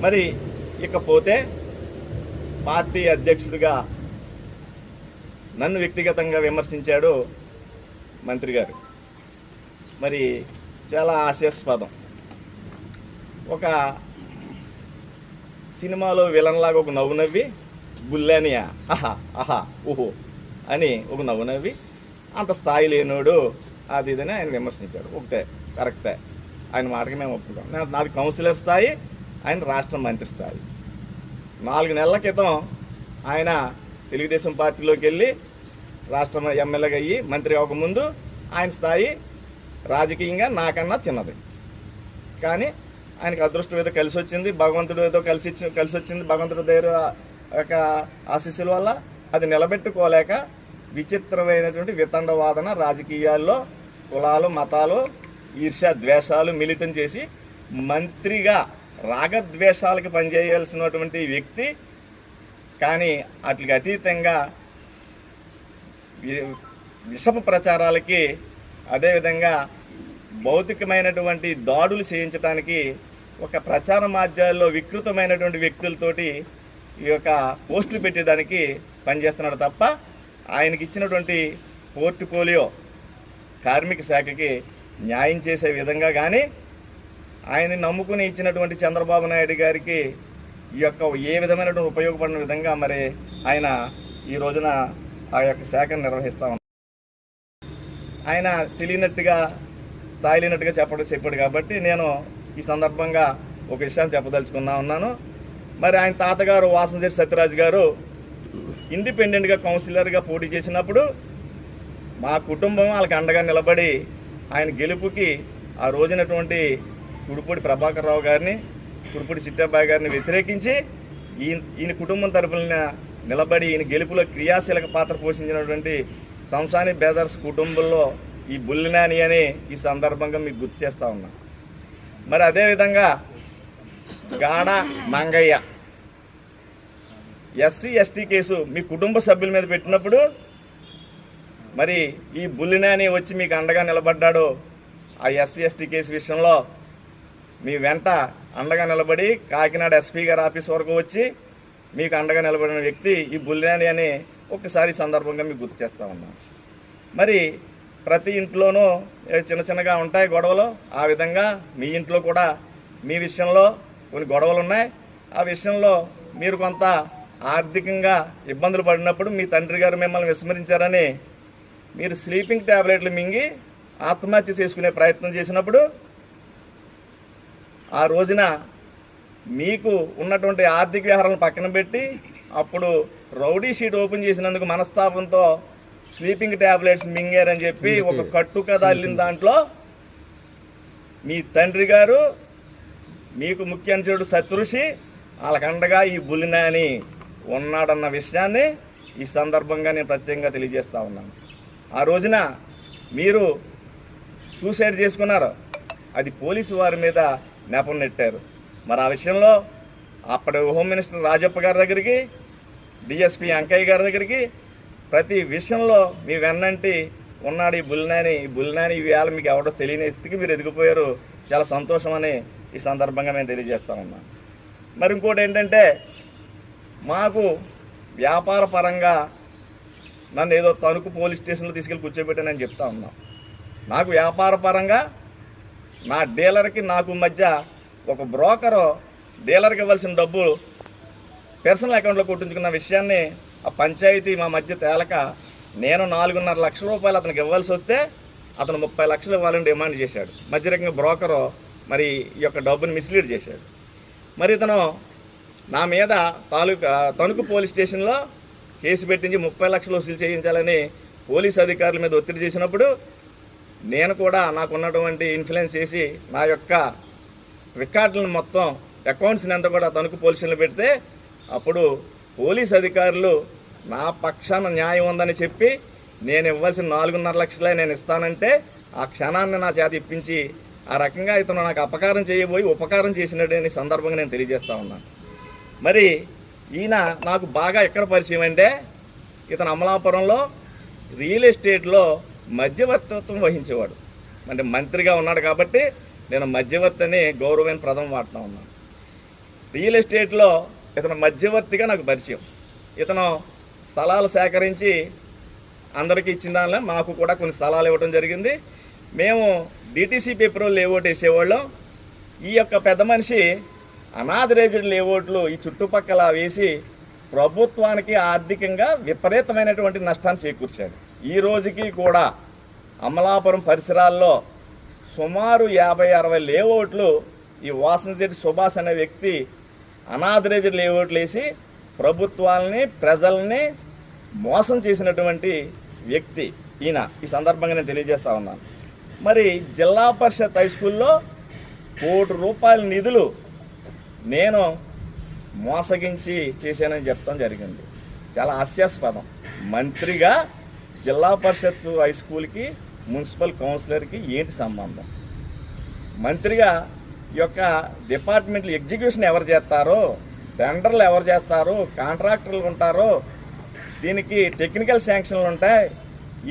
మరి ఇకపోతే పార్టీ అధ్యక్షుడిగా నన్ను వ్యక్తిగతంగా విమర్శించాడు మంత్రి గారు. మరి చాలా హాస్యాస్పదం. ఒక సినిమాలో విలన్ లాగా ఒక నవ్వు నవ్వి బుల్లానియా ఆహా ఆహా ఊహో అని ఒక నవ్వు నవ్వి అంత స్థాయి లేనోడు అది ఇదని ఆయన విమర్శించాడు. ఒకటే కరెక్టే. ఆయన మాటకి మేము ఒప్పుకుంటాం. నాది కౌన్సిలర్ స్థాయి ఆయన రాష్ట్ర మంత్రి స్థాయి నాలుగు నెలల క్రితం ఆయన తెలుగుదేశం పార్టీలోకి వెళ్ళి రాష్ట్ర ఎమ్మెల్యేగా అయ్యి మంత్రి అవ్వకముందు ఆయన స్థాయి రాజకీయంగా నాకన్నా చిన్నది. కానీ ఆయనకు అదృష్టం ఏదో కలిసి వచ్చింది భగవంతుడు ఏదో కలిసి కలిసి వచ్చింది భగవంతుడు దగ్గర యొక్క ఆశీస్సుల వల్ల అది నిలబెట్టుకోలేక విచిత్రమైనటువంటి వితండవాదన రాజకీయాల్లో కులాలు మతాలు ఈర్ష్య ద్వేషాలు మిళితం చేసి మంత్రిగా రాగద్వేషాలకు పనిచేయాల్సినటువంటి వ్యక్తి కానీ వాటికి అతీతంగా విషపు ప్రచారాలకి అదేవిధంగా భౌతికమైనటువంటి దాడులు చేయించడానికి ఒక ప్రచార మాధ్యాల్లో వికృతమైనటువంటి వ్యక్తులతోటి ఈ యొక్క పోస్టులు పెట్టేదానికి పనిచేస్తున్నాడు తప్ప ఆయనకి ఇచ్చినటువంటి పోర్ట్ఫోలియో కార్మిక శాఖకి న్యాయం చేసే విధంగా కానీ ఆయన నమ్ముకుని ఇచ్చినటువంటి చంద్రబాబు నాయుడు గారికి ఈ యొక్క ఏ విధమైనటువంటి ఉపయోగపడిన విధంగా మరి ఆయన ఈ రోజున ఆ యొక్క శాఖను నిర్వహిస్తా ఉన్నారు. ఆయన తెలియనట్టుగా తాయిలినట్టుగా చెప్పడం చెప్పాడు కాబట్టి నేను ఈ సందర్భంగా ఒక విషయాన్ని చెప్పదలుచుకున్నా ఉన్నాను. మరి ఆయన తాతగారు వాసనశెట్టి సత్యరాజు గారు ఇండిపెండెంట్గా కౌన్సిలర్గా పోటీ చేసినప్పుడు మా కుటుంబం వాళ్ళకి అండగా నిలబడి ఆయన గెలుపుకి ఆ రోజునటువంటి కుడుపూడి ప్రభాకర్ రావు గారిని కుడుపూడి చిట్టబ్బాయి గారిని వ్యతిరేకించి ఈయన ఈయన కుటుంబం తరపున నిలబడి ఈయన గెలుపులో క్రియాశీలక పాత్ర పోషించినటువంటి సంసాని బ్రదర్స్ కుటుంబంలో ఈ బుల్లినాని అని ఈ సందర్భంగా మీకు గుర్తు చేస్తూ ఉన్నా. మరి అదేవిధంగా Gada Mangayya. SC ST case మీ కుటుంబ సభ్యుల మీద పెట్టినప్పుడు మరి ఈ బుల్లినాని వచ్చి మీకు అండగా నిలబడ్డాడు ఆ ఎస్సీ ఎస్టీ కేసు విషయంలో మీ వెంట అండగా నిలబడి కాకినాడ ఎస్పీ గారి ఆఫీస్ వరకు వచ్చి మీకు అండగా నిలబడిన వ్యక్తి ఈ బుల్లినాని అని ఒక్కసారి సందర్భంగా మీకు గుర్తు చేస్తూ ఉన్నాం. మరి ప్రతి ఇంట్లోనూ చిన్న చిన్నగా ఉంటాయి గొడవలు. ఆ విధంగా మీ ఇంట్లో కూడా మీ విషయంలో కొన్ని గొడవలు ఉన్నాయి. ఆ విషయంలో మీరు కొంత ఆర్థికంగా ఇబ్బందులు పడినప్పుడు మీ తండ్రి గారు మిమ్మల్ని విస్మరించారని మీరు స్లీపింగ్ ట్యాబ్లెట్లు మింగి ఆత్మహత్య చేసుకునే ప్రయత్నం చేసినప్పుడు ఆ రోజున మీకు ఉన్నటువంటి ఆర్థిక వ్యవహారాలను పక్కన పెట్టి అప్పుడు రౌడీ షీట్ ఓపెన్ చేసినందుకు మనస్తాపంతో స్లీపింగ్ ట్యాబ్లెట్స్ మింగారని చెప్పి ఒక కట్టు కథ అల్లిన దాంట్లో మీ తండ్రి గారు మీకు ముఖ్య అంచుడు సత్రుషి వాళ్ళకండగా ఈ బుల్లినాని ఉన్నాడన్న విషయాన్ని ఈ సందర్భంగా నేను ప్రత్యేకంగా తెలియజేస్తా ఉన్నాను. ఆ రోజున మీరు సూసైడ్ చేసుకున్నారు. అది పోలీసు వారి మీద నేపం నెట్టారు. మరి ఆ విషయంలో అప్పటి హోమ్ మినిస్టర్ రాజప్ప గారి దగ్గరికి డిఎస్పి అంకయ్య గారి దగ్గరికి ప్రతి విషయంలో మీ వెన్నంటి ఉన్నాడు ఈ బుల్నాని ఈ బుల్నాని ఈ వేళ మీకు ఎవడో తెలియని ఎత్తుకి మీరు ఎదిగిపోయారు. చాలా సంతోషం అని ఈ సందర్భంగా మేము తెలియజేస్తామన్నా మరి ఇంకోటి ఏంటంటే మాకు వ్యాపార పరంగా నన్ను ఏదో తణుకు పోలీస్ స్టేషన్లో తీసుకెళ్ళి కూర్చోబెట్టానని చెప్తా ఉన్నాం. నాకు వ్యాపార పరంగా నా డీలర్కి నాకు మధ్య ఒక బ్రోకరు డీలర్కి ఇవ్వాల్సిన డబ్బు పర్సనల్ అకౌంట్లో కొట్టించుకున్న విషయాన్ని ఆ పంచాయతీ మా మధ్య తేలక నేను నాలుగున్నర లక్షల రూపాయలు అతనికి ఇవ్వాల్సి వస్తే అతను ముప్పై లక్షలు ఇవ్వాలని డిమాండ్ చేశాడు. మధ్యరకంగా బ్రోకరు మరి ఈ యొక్క డబ్బుని మిస్లీడ్ చేశాడు. మరి ఇతను నా మీద తాలూకా తణుకు పోలీస్ స్టేషన్లో కేసు పెట్టించి ముప్పై లక్షలు వసూలు చేయించాలని పోలీస్ అధికారుల మీద ఒత్తిడి చేసినప్పుడు నేను కూడా నాకున్నటువంటి ఇన్ఫ్లుయెన్స్ చేసి నా యొక్క రికార్డులను మొత్తం అకౌంట్స్ని అంతా కూడా తణుకు పోలీసులు పెడితే అప్పుడు పోలీస్ అధికారులు నా పక్షాన న్యాయం ఉందని చెప్పి నేను ఇవ్వాల్సిన నాలుగున్నర లక్షలే నేను ఇస్తానంటే ఆ క్షణాన్ని నా చేత ఇప్పించి ఆ రకంగా ఇతను నాకు అపకారం చేయబోయి ఉపకారం చేసినటువంటి సందర్భంగా నేను తెలియజేస్తా ఉన్నాను మరి ఈయన నాకు బాగా ఎక్కడ పరిచయం అంటే ఇతను అమలాపురంలో రియల్ ఎస్టేట్లో మధ్యవర్తిత్వం వహించేవాడు. అంటే మంత్రిగా ఉన్నాడు కాబట్టి నేను మధ్యవర్తిని గౌరవమైన ప్రథమం వాడుతూ ఉన్నాను. రియల్ ఎస్టేట్లో ఇతను మధ్యవర్తిగా నాకు పరిచయం. ఇతను స్థలాలు సేకరించి అందరికీ ఇచ్చిన దానిలో మాకు కూడా కొన్ని స్థలాలు ఇవ్వడం జరిగింది. మేము డిటీసీ పేపర్ లేఅవుట్ వేసేవాళ్ళం. ఈ యొక్క పెద్ద మనిషి అనాథరైజ్డ్ లేఅవుట్లు ఈ చుట్టుపక్కల వేసి ప్రభుత్వానికి ఆర్థికంగా విపరీతమైనటువంటి నష్టాన్ని చేకూర్చాడు. ఈ రోజుకి కూడా అమలాపురం పరిసరాల్లో సుమారు యాభై అరవై లేఅవుట్లు ఈ వాసనశెట్టి సుభాష్ అనే వ్యక్తి అనాథరైజ్డ్ లేఅవుట్లు వేసి ప్రభుత్వాలని ప్రజల్ని మోసం చేసినటువంటి వ్యక్తి ఈయన. ఈ సందర్భంగా నేను తెలియజేస్తా ఉన్నాను. మరి జిల్లా పరిషత్ హై స్కూల్లో కోటి రూపాయల నిధులు నేను మోసగించి చేశానని చెప్పడం జరిగింది. చాలా హాస్యాస్పదం. మంత్రిగా జిల్లా పరిషత్ హై స్కూల్కి మున్సిపల్ కౌన్సిలర్కి ఏంటి సంబంధం? మంత్రిగా యొక్క డిపార్ట్మెంట్లు ఎగ్జిక్యూషన్ ఎవరు చేస్తారో టెండర్లు ఎవరు చేస్తారు కాంట్రాక్టర్లు ఉంటారో దీనికి టెక్నికల్ శాంక్షన్లు ఉంటాయి.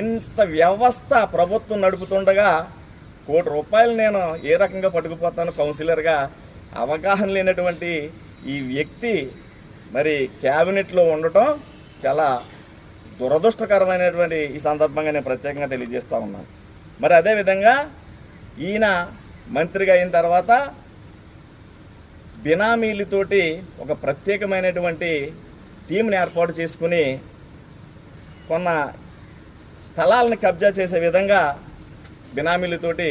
ఇంత వ్యవస్థ ప్రభుత్వం నడుపుతుండగా కోటి రూపాయలు నేను ఏ రకంగా పట్టుకుపోతాను కౌన్సిలర్గా అవగాహన లేనటువంటి ఈ వ్యక్తి మరి క్యాబినెట్లో ఉండటం చాలా దురదృష్టకరమైనటువంటి ఈ సందర్భంగా నేను ప్రత్యేకంగా తెలియజేస్తూ ఉన్నాను. మరి అదేవిధంగా ఈయన మంత్రిగా అయిన తర్వాత బినామీలతోటి ఒక ప్రత్యేకమైనటువంటి టీంని ఏర్పాటు చేసుకుని కొన్న స్థలాలను కబ్జా చేసే విధంగా బినామీలతోటి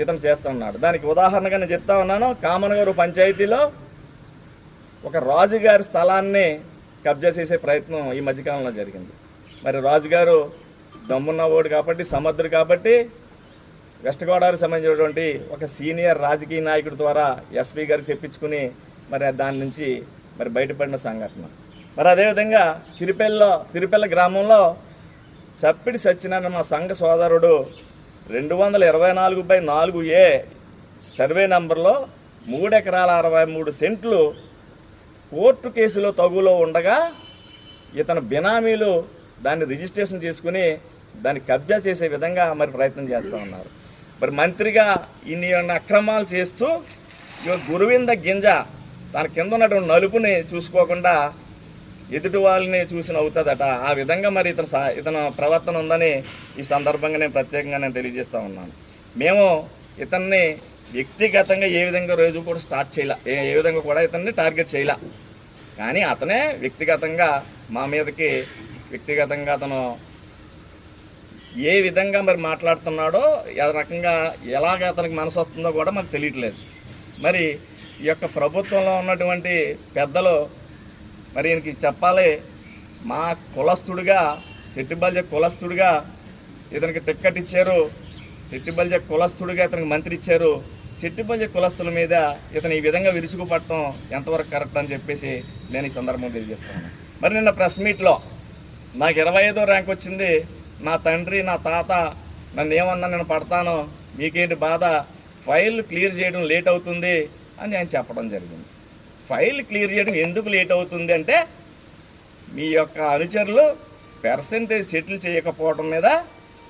ఇతను చేస్తున్నాడు. దానికి ఉదాహరణగా నేను చెప్తా ఉన్నాను కామనగారు పంచాయతీలో ఒక రాజుగారి స్థలాన్ని కబ్జా చేసే ప్రయత్నం ఈ మధ్యకాలంలో జరిగింది. మరి రాజుగారు దమ్మున్నవాడు కాబట్టి సమర్థుడు కాబట్టి వెస్ట్ గోదావరికి సంబంధించినటువంటి ఒక సీనియర్ రాజకీయ నాయకుడి ద్వారా ఎస్పీ గారికి చెప్పించుకుని మరి దాని నుంచి మరి బయటపడిన సంఘటన. మరి అదేవిధంగా సిరిపల్లిలో సిరిపల్లి గ్రామంలో చప్పిడి సత్యనారాయణ మా సంఘ సోదరుడు రెండు వందల ఇరవై నాలుగు బై నాలుగు ఏ సర్వే నంబర్లో మూడు ఎకరాల అరవై మూడు సెంట్లు కోర్టు కేసులో తగులో ఉండగా ఇతను బినామీలు దాన్ని రిజిస్ట్రేషన్ చేసుకుని దాన్ని కబ్జా చేసే విధంగా మరి ప్రయత్నం చేస్తూ ఉన్నారు. మరి మంత్రిగా ఇన్ని అక్రమాలు చేస్తూ గురువింద గింజ తన కింద ఉన్నటువంటి నలుపుని చూసుకోకుండా ఎదుటి వాళ్ళని చూసి నవ్వుతుందట ఆ విధంగా మరి ఇతను ఇతను ప్రవర్తన ఉందని ఈ సందర్భంగా నేను ప్రత్యేకంగా నేను తెలియజేస్తూ ఉన్నాను. మేము ఇతన్ని వ్యక్తిగతంగా ఏ విధంగా రోజు కూడా స్టార్ట్ చేయాల. ఏ ఏ విధంగా కూడా ఇతన్ని టార్గెట్ చేయాల. కానీ అతనే వ్యక్తిగతంగా మా మీదకి వ్యక్తిగతంగా అతను ఏ విధంగా మరి మాట్లాడుతున్నాడో ఏ రకంగా ఎలాగ అతనికి మనసు వస్తుందో కూడా మాకు తెలియట్లేదు. మరి ఈ యొక్క ప్రభుత్వంలో ఉన్నటువంటి పెద్దలు మరి ఈయనకి చెప్పాలి మా కులస్తుడిగా సెట్టిబల్జ కులస్తుడిగా ఇతనికి టిక్కెట్ ఇచ్చారు సెట్టిబల్జ కులస్తుడిగా ఇతనికి మంత్రి ఇచ్చారు సెట్టిబల్జ కులస్తుల మీద ఇతను ఈ విధంగా విరుచుకుపడటం ఎంతవరకు కరెక్ట్ అని చెప్పేసి నేను ఈ సందర్భంగా తెలియజేస్తాను మరి నిన్న ప్రెస్ మీట్లో నాకు ఇరవై ఐదో ర్యాంక్ వచ్చింది. నా తండ్రి నా తాత నన్ను ఏమన్నా నేను పడతానో మీకేంటి బాధ? ఫైల్ క్లియర్ చేయడం లేట్ అవుతుంది అని ఆయన చెప్పడం జరిగింది. ఫైల్ క్లియర్ చేయడం ఎందుకు లేట్ అవుతుంది అంటే మీ యొక్క అనుచరులు పర్సంటేజ్ సెటిల్ చేయకపోవడం మీద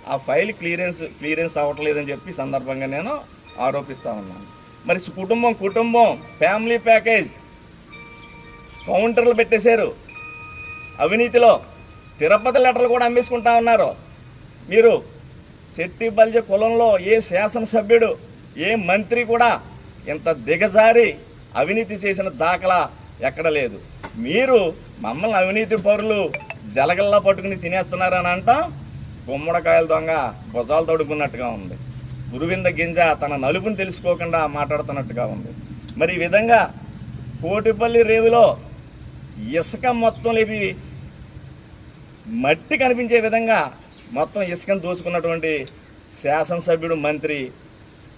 ఆ ఫైల్ క్లియరెన్స్ క్లియరెన్స్ అవ్వట్లేదని చెప్పి సందర్భంగా నేను ఆరోపిస్తా ఉన్నాను. మరి కుటుంబం కుటుంబం ఫ్యామిలీ ప్యాకేజ్ కౌంటర్లు పెట్టేశారు. అవినీతిలో తిరుపతి లెటర్లు కూడా అమ్మేసుకుంటా ఉన్నారు. మీరు శెట్టి బల్జ కులంలో ఏ శాసనసభ్యుడు ఏ మంత్రి కూడా ఇంత దిగజారి అవినీతి చేసిన దాఖలా ఎక్కడ లేదు. మీరు మమ్మల్ని అవినీతి పౌరులు జలగల్లా పట్టుకుని తినేస్తున్నారని అంటాం. గుమ్మడికాయల దొంగ భుజాలు తడుకున్నట్టుగా ఉంది. గురువింద గింజ తన నలుపుని తెలుసుకోకుండా మాట్లాడుతున్నట్టుగా ఉంది. మరి ఈ విధంగా కోటిపల్లి రేవులో ఇసుక మొత్తం లేపి మట్టి కనిపించే విధంగా మొత్తం ఇసుకను దోచుకున్నటువంటి శాసనసభ్యుడు మంత్రి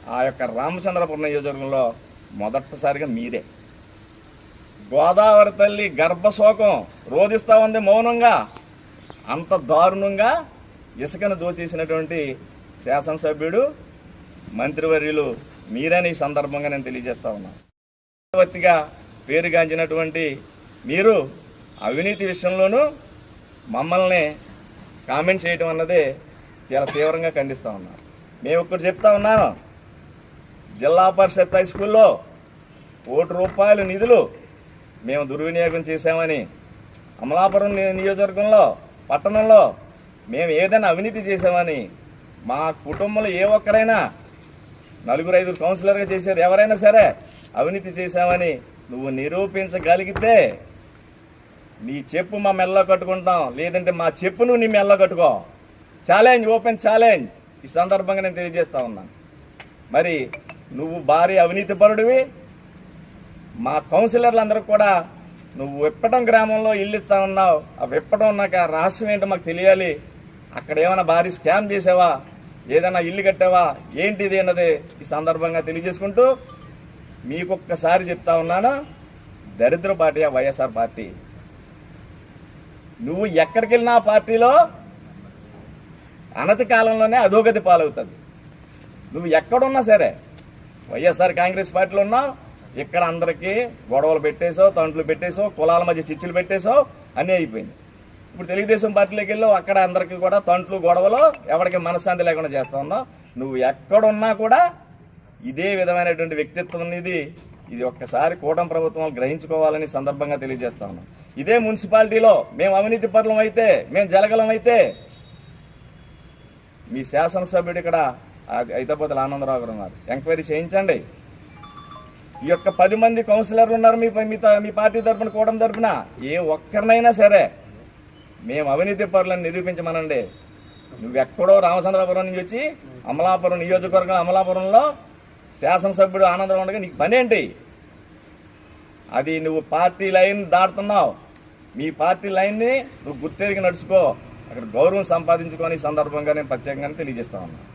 ఆ యొక్క రామచంద్రపురం నియోజకవర్గంలో మొదటిసారిగా మీరే. గోదావరి తల్లి గర్భశోకం రోధిస్తూ ఉంది మౌనంగా. అంత దారుణంగా ఇసుకను దోచేసినటువంటి శాసనసభ్యుడు మంత్రివర్యులు మీరని ఈ సందర్భంగా నేను తెలియజేస్తా ఉన్నాను పేరుగాంచినటువంటి మీరు అవినీతి విషయంలోనూ మమ్మల్ని కామెంట్ చేయడం అన్నది చాలా తీవ్రంగా ఖండిస్తూ ఉన్నాను మేము ఒకటి చెప్తా ఉన్నాను జిల్లా పరిషత్ హై స్కూల్లో కోటి రూపాయల నిధులు మేము దుర్వినియోగం చేశామని అమలాపురం నియోజకవర్గంలో పట్టణంలో మేము ఏదైనా అవినీతి చేశామని మా కుటుంబంలో ఏ ఒక్కరైనా నలుగురు ఐదుగురు కౌన్సిలర్గా చేశారు. ఎవరైనా సరే అవినీతి చేశామని నువ్వు నిరూపించగలిగితే నీ చెప్పు మా మెల్లో కట్టుకుంటాం లేదంటే మా చెప్పు నువ్వు నీ మెల్లో కట్టుకో. ఛాలెంజ్ ఓపెన్ ఛాలెంజ్ ఈ సందర్భంగా నేను తెలియజేస్తా ఉన్నాను. మరి నువ్వు భారీ అవినీతి పరుడివి. మా కౌన్సిలర్లందరూ కూడా నువ్వు విప్పటం గ్రామంలో ఇల్లు ఇస్తా ఉన్నావు. ఆ విప్పటం ఉన్నాక రహస్యం ఏంటో మాకు తెలియాలి. అక్కడ ఏమైనా భారీ స్కామ్ చేసావా? ఏదైనా ఇల్లు కట్టావా? ఏంటిది అన్నది ఈ సందర్భంగా తెలియజేసుకుంటూ మీకు ఒక్కసారి చెప్తా ఉన్నాను. దరిద్ర పార్టీ ఆ వైఎస్ఆర్ పార్టీ. నువ్వు ఎక్కడికి వెళ్ళినా పార్టీలో అనతి కాలంలోనే అధోగతి పాలవుతుంది. నువ్వు ఎక్కడున్నా సరే వైఎస్ఆర్ కాంగ్రెస్ పార్టీలో ఉన్నావు ఇక్కడ అందరికీ గొడవలు పెట్టేసావు తంట్లు పెట్టేసావు కులాల మధ్య చిచ్చులు పెట్టేసావు అన్నీ అయిపోయింది ఇప్పుడు తెలుగుదేశం పార్టీలోకి వెళ్ళి అక్కడ అందరికీ కూడా తంట్లు గొడవలు ఎవరికి మనశ్శాంతి లేకుండా చేస్తూ ఉన్నావు. నువ్వు ఎక్కడున్నా కూడా ఇదే విధమైనటువంటి వ్యక్తిత్వం అనేది ఇది ఒక్కసారి కూటమి ప్రభుత్వం గ్రహించుకోవాలని సందర్భంగా తెలియజేస్తా ఉన్నాం. ఇదే మున్సిపాలిటీలో మేము అవినీతి పరులం అయితే మేము జలగలం అయితే మీ శాసనసభ్యుడు ఇక్కడ ఐతపోతల ఆనందరావు గారు ఉన్నారు. ఎంక్వైరీ చేయించండి. ఈ యొక్క పది మంది కౌన్సిలర్లు ఉన్నారు మీ మీ త- మీ పార్టీ తరఫున కూటమి తరఫున ఏ ఒక్కరినైనా సరే మేము అవినీతి పరులను నిరూపించమనండి. నువ్వెక్కడో రామచంద్రపురం నుంచి వచ్చి అమలాపురం నియోజకవర్గం అమలాపురంలో శాసనసభ్యుడు ఆనందరావు ఉండగా నీకు పని అది నువ్వు పార్టీ లైన్ దాటుతున్నావు. మీ పార్టీ లైన్ని నువ్వు గుర్తెరిగి నడుచుకో. అక్కడ గౌరవం సంపాదించుకొని సందర్భంగానే సందర్భంగా నేను ప్రత్యేకంగా తెలియజేస్తా ఉన్నాను.